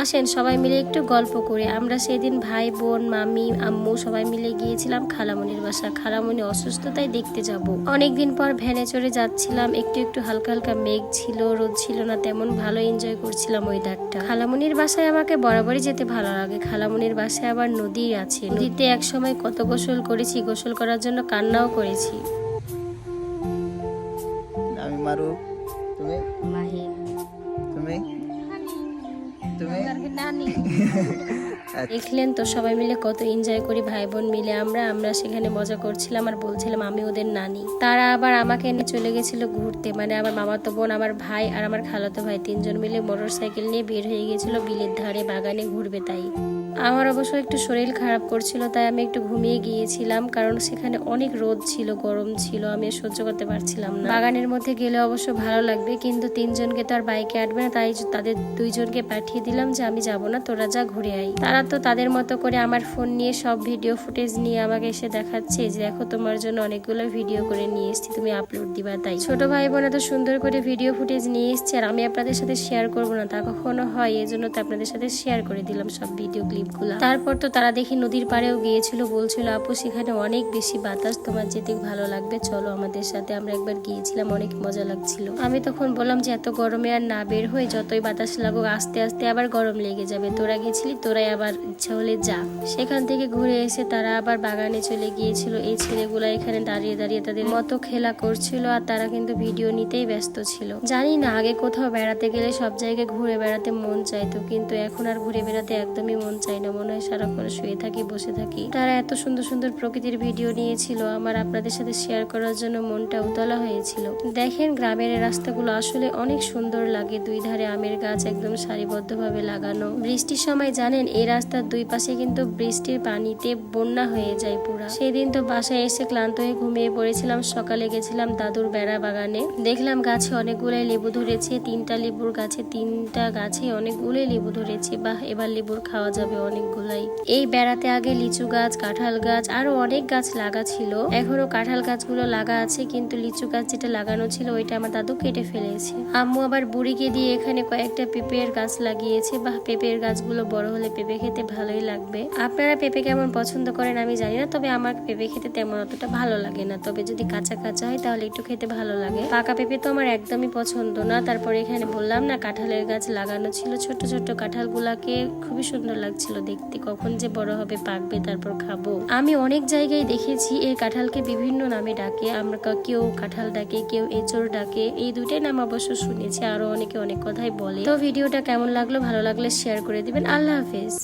আসেন সবাই মিলে একটু গল্প করে। আমরা সেদিন ভাই বোন মামি আম্মু সবাই মিলে গিয়েছিলাম খালামনির বাসা খালামনি অসুস্থ তাই দেখতে যাব। অনেকদিন পর ভ্যানে চড়ে যাচ্ছিলাম। একটু একটু হালকা হালকা মেঘ ছিল রোদ ছিল না তেমন ভালো এনজয় করছিলাম ওয়েদারটা খালামনির বাসায় আমাকে বরাবরই যেতে ভালো লাগে। খালামনির বাসায় আবার নদী আছে। নদীতে এক সময় কত গোসল করেছি গোসল করার জন্য কান্নাও করেছি। আমি মারু তুমি? মাহিন তুমি? তুমি আচ্ছা। দেখলেন তো সবাই মিলে কত এনজয় করি ভাই বোন মিলে আমরা আমরা সেখানে মজা করছিলাম আর বলছিলাম, আমি ওদের নানি। তারা আবার আমাকে এনে চলে গেছিল ঘুরতে মানে আমার মামাতো বোন, আমার ভাই আর আমার খালাতো ভাই, তিনজন মিলে মোটর সাইকেল নিয়ে বের হয়ে গেছিল বিলের ধারে, বাগানে ঘুরবে তাই। আমার অবশ্য একটু শরীর খারাপ করছিল, তাই আমি একটু ঘুমিয়ে গিয়েছিলাম, কারণ সেখানে অনেক রোদ ছিল, গরম ছিল, আমি সহ্য করতে পারছিলাম না। বাগানের মধ্যে গেলে অবশ্য ভালো লাগবে, কিন্তু তিনজনকে তো আর বাইকে আটবে না, তাই তাদের দুইজনকে পাঠিয়ে দিলাম যে, আমি যাব না, তোরা যা ঘুরে আই তারা তো তাদের মতো করে আমার ফোন নিয়ে সব ভিডিও ফুটেজ নিয়ে আমাকে এসে দেখাচ্ছে যে দেখো তোমার জন্য অনেকগুলো ভিডিও করে নিয়ে এসেছি, তুমি আপলোড দিবা তাই। ছোট ভাই বোন এত সুন্দর করে ভিডিও ফুটেজ নিয়ে এসছে আর আমি আপনাদের সাথে শেয়ার করব না, তা কখনো হয় এই জন্য তো আপনাদের সাথে শেয়ার করে দিলাম সব ভিডিও ক্লিপগুলো তারপর তো তারা দেখি নদীর পাড়েও গিয়েছিল, বলছিল, আপু, সেখানে অনেক বেশি বাতাস, তোমার যেতে ভালো লাগবে, চলো আমাদের সাথে। আমরা একবার গিয়েছিলাম, অনেক মজা লাগছিল। আমি তখন বললাম যে, এত গরমে আর না বের হয়ে যতই বাতাস লাগুক, আস্তে আস্তে আবার গরম লেগে যাবে। তোরা গেছিলি, তোরাই আবার হলে যা সেখান থেকে ঘুরে এসে তারা আবার বাগানে চলে গিয়েছিল। এই ছেলেগুলা এখানে দাঁড়িয়ে দাঁড়িয়ে তাদের মতো খেলা করছিল আর তারা কিন্তু ভিডিও নিতেই ব্যস্ত ছিল। জানি না, আগে কোথাও বেড়াতে গেলে সব জায়গায় ঘুরে বেড়াতে মন চাইতো, কিন্তু এখন আর ঘুরে বেড়াতে একদমই মন চাই না। মনে হয় সারাক্ষণ শুয়ে থাকি, বসে থাকি। তারা এত সুন্দর সুন্দর প্রকৃতির ভিডিও নিয়েছিল। আমার আপনাদের সাথে শেয়ার করার জন্য মনটা উতলা হয়েছিল। দেখেন, গ্রামের রাস্তাগুলো আসলে অনেক সুন্দর লাগে। দুই ধারে আমের গাছ একদম সারিবদ্ধভাবে লাগানো। বৃষ্টির সময় জানেন এই রাস্তার দুই পাশে কিন্তু বৃষ্টির পানিতে বন্যা হয়ে যায় পুরা। সেদিন তো বাসায় এসে ক্লান্ত হয়ে ঘুমিয়ে পড়েছিলাম। সকালে গেছিলাম দাদুর বেড়া বাগানে। দেখলাম গাছে অনেকগুলাই লেবু ধরেছে। তিনটা লেবুর গাছে তিনটা গাছে অনেকগুলোই লেবু ধরেছে। বাহ, এবার লেবুর খাওয়া যাবে অনেকগুলাই। এই বেড়াতে আগে লিচু গাছ, কাঁঠাল গাছ, আরও অনেক গাছ লাগা ছিল। এখনও কাঁঠাল গাছগুলো লাগা আছে, কিন্তু লিচু গাছ যেটা লাগানো ছিল, ওইটা আমার দাদু কেটে ফেলেছে। আম্মু আবার বুড়িকে দিয়ে এখানে কয়েকটা পেঁপের গাছ লাগিয়েছে। বা পেঁপের গাছগুলো বড় হলে পেঁপে খেতে ভালোই লাগবে। আপনারা পেঁপে কেমন পছন্দ করেন আমি জানি না, তবে আমার পেঁপে খেতে তেমন অতটা ভালো লাগে না। তবে যদি কাঁচা কাঁচা হয় তাহলে একটু খেতে ভালো লাগে। পাকা পেঁপে তো আমার একদমই পছন্দ না। তারপরে এখানে বললাম না, কাঁঠালের গাছ লাগানো ছিল ছোট ছোট কাঁঠালগুলাকে খুবই সুন্দর লাগছিল দেখতে। কখন যে বড় হবে পাকবে, তারপর খাব। আমি অনেক জায়গায় দেখেছি এই কাঁঠালকে বিভিন্ন নামে ডাকে। আমরা কেউ কাঁঠাল ডাকে, কেউ এঁচড় ডাকে। এই দুইটাই নাম অবশ্য শুনেছি, আরও অনেকে অনেক কথাই বলে। তো ভিডিওটা কেমন লাগল, ভালো লাগলে শেয়ার করে দিবেন। আল্লাহ হাফেজ।